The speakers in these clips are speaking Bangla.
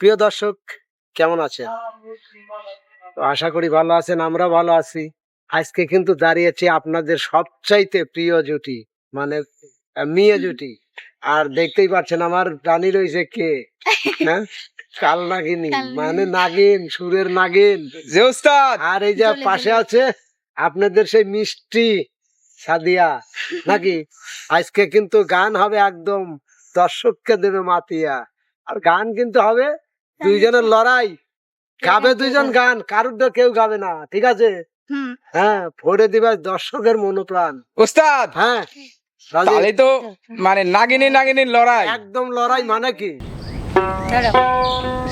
প্রিয় দর্শক কেমন আছেন? আশা করি ভালো আছেন আমরা ভালো আছি। আজকে কিন্তু দাঁড়িয়েছে আপনাদের সবচাইতে প্রিয় জুটি মানে মেয়ে জুটি। আর দেখতেই পাচ্ছেন আমার রানী রয়েছে কে? হ্যাঁ? কাল নাগিনী মানে নাগিন। সুরের নাগিন। আর এই যে পাশে আছে আপনাদের সেই মিষ্টি সাদিয়া নাকি? আজকে কিন্তু গান হবে একদম দর্শককে দেবে মাতিয়া। আর গান কিন্তু হবে দুইজনের লড়াই। গাবে দুইজন গান কারুর কেউ গাবে না ঠিক আছে? হ্যাঁ ভরে দিবার দর্শকের মনোপ্রাণ। উস্তাদ হ্যাঁ তাহলে তো মানে নাগিনী নাগিনীর লড়াই। একদম লড়াই মানে কি?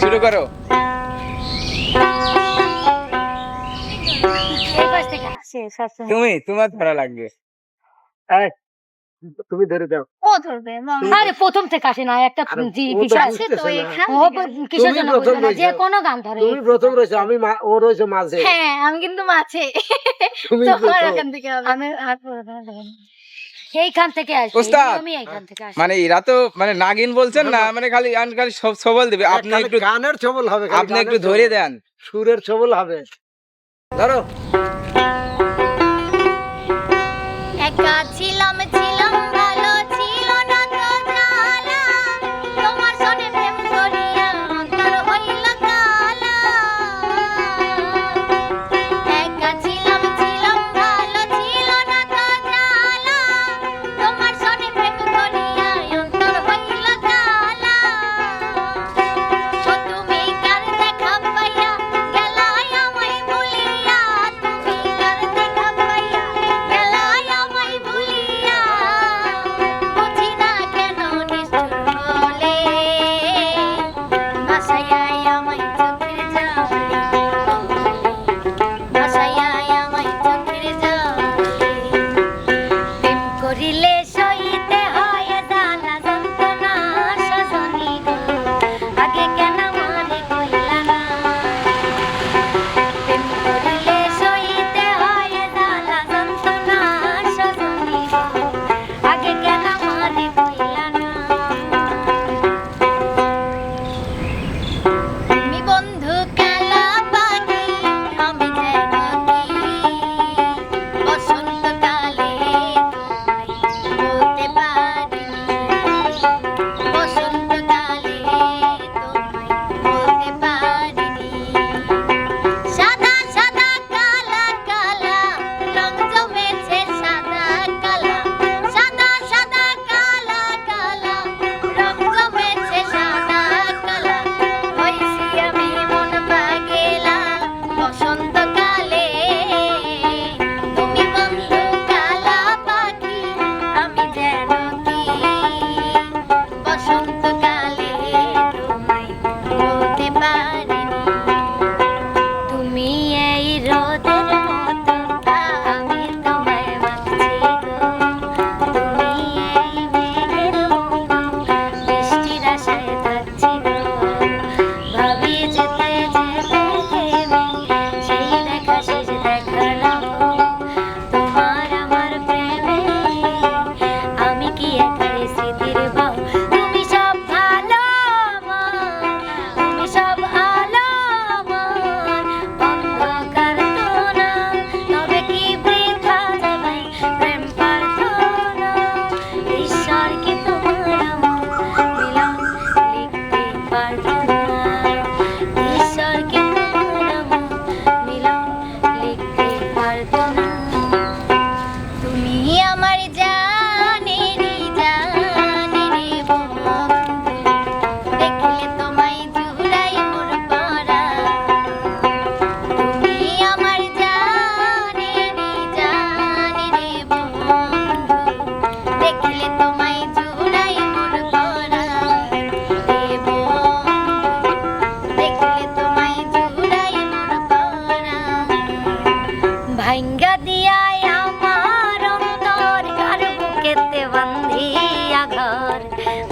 শুরু করো। তুমি তোমার ধরা লাগবে। এই, তুমি ধরে দাও ও ধরবে আরে প্রথম থেকে আসে না একটা বিষয় আছে তো। এখান ও কিসের জন্য প্রথম না? যে। কোনো গান ধরে তুমি প্রথম রয়েছো আমি ও রয়েছে মাঝে হ্যাঁ আমি কিন্তু মাছে তুমি। এখান থেকে। আমি আর। এইখান থেকে আসবে আমি এইখান থেকে আসব মানে এরা তো মানে নাগিন বলছেন না মানে খালি আন খালি সব সবল দিবে আপনি একটু গানের ছবল হবে আপনি একটু। ধরে দেন সুরের ছবল হবে ধরো একা ছিলাম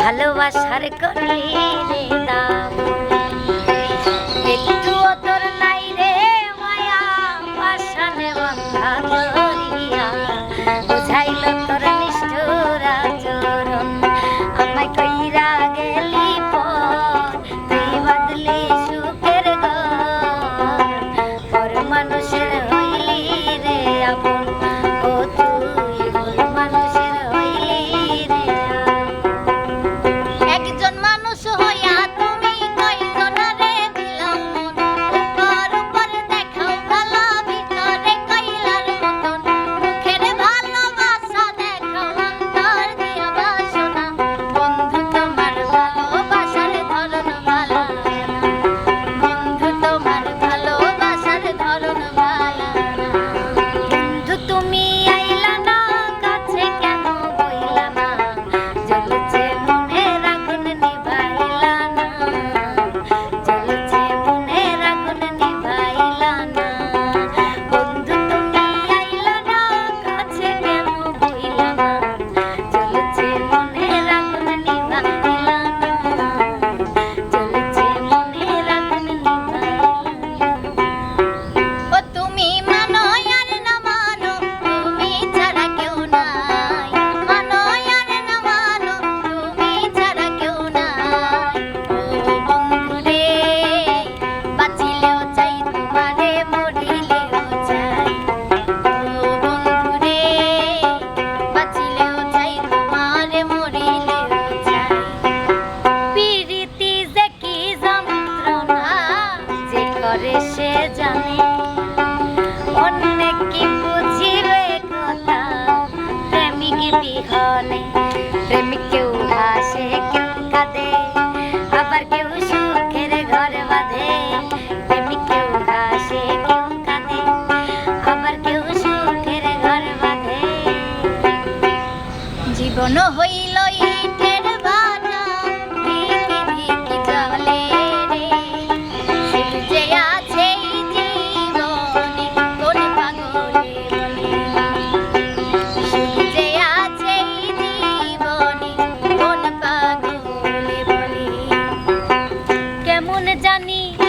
ভালোবাসার করলি রে দাম। জানি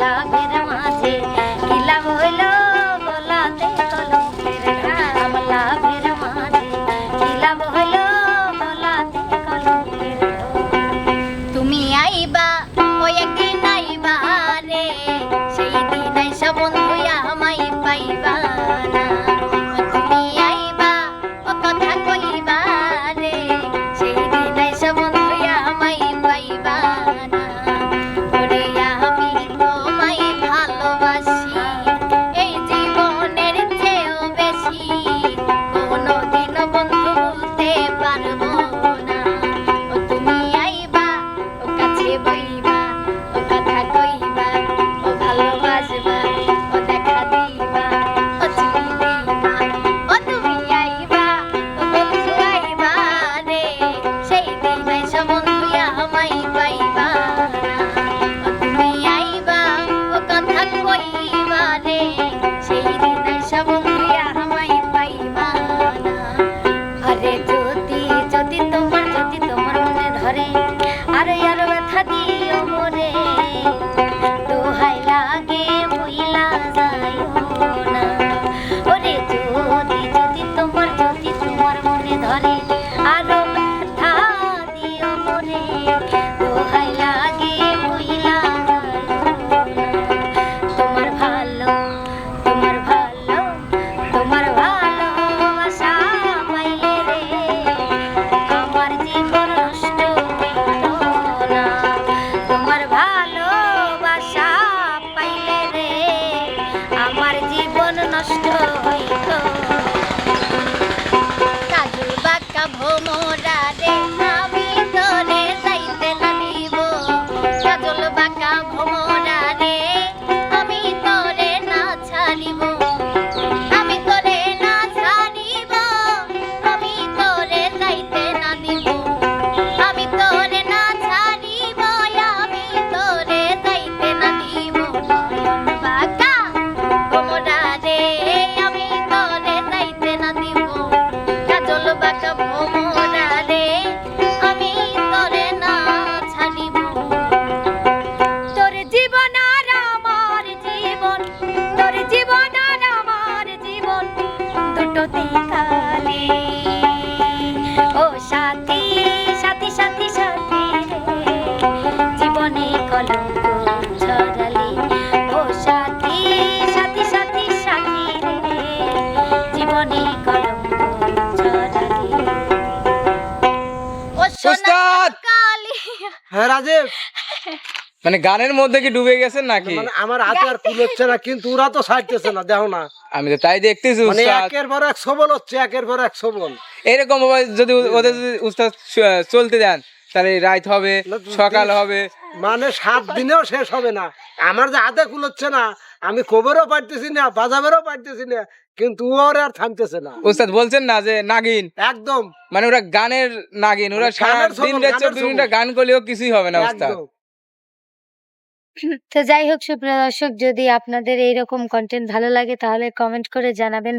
la মানে গানের মধ্যে কি ডুবে গেছেন নাকি? মানে আমার হাতে আর ফুল হচ্ছে না কিন্তু ওরা তো সাইতেছে না দেখো না। আমি তো তাই দেখতেছি মানে একের পর এক সবল হচ্ছে একের পর এক সবল। এরকম ভাবে যদি ওদের যদি উস্তাদ চলতে দেন তাহলে রাত হবে সকাল হবে। মানে সাত দিনেও শেষ হবে না। আমার যে হাতে হচ্ছে না আমি কবরও পারতেছি না বাজাবেরও পারতেছি না কিন্তু ওর আর থামতেছে না। উস্তাদ বলছেন না যে নাগিন? একদম। মানে ওরা গানের নাগিন ওরা মানে সারা দিন রাত চব্বিশ গান করলেও কিছুই হবে না উস্তাদ। তো যাই হোক, সুপ্রিয় দর্শক, যদি আপনাদের এইরকম কন্টেন্ট ভালো লাগে, তাহলে কমেন্ট করে জানাবেন।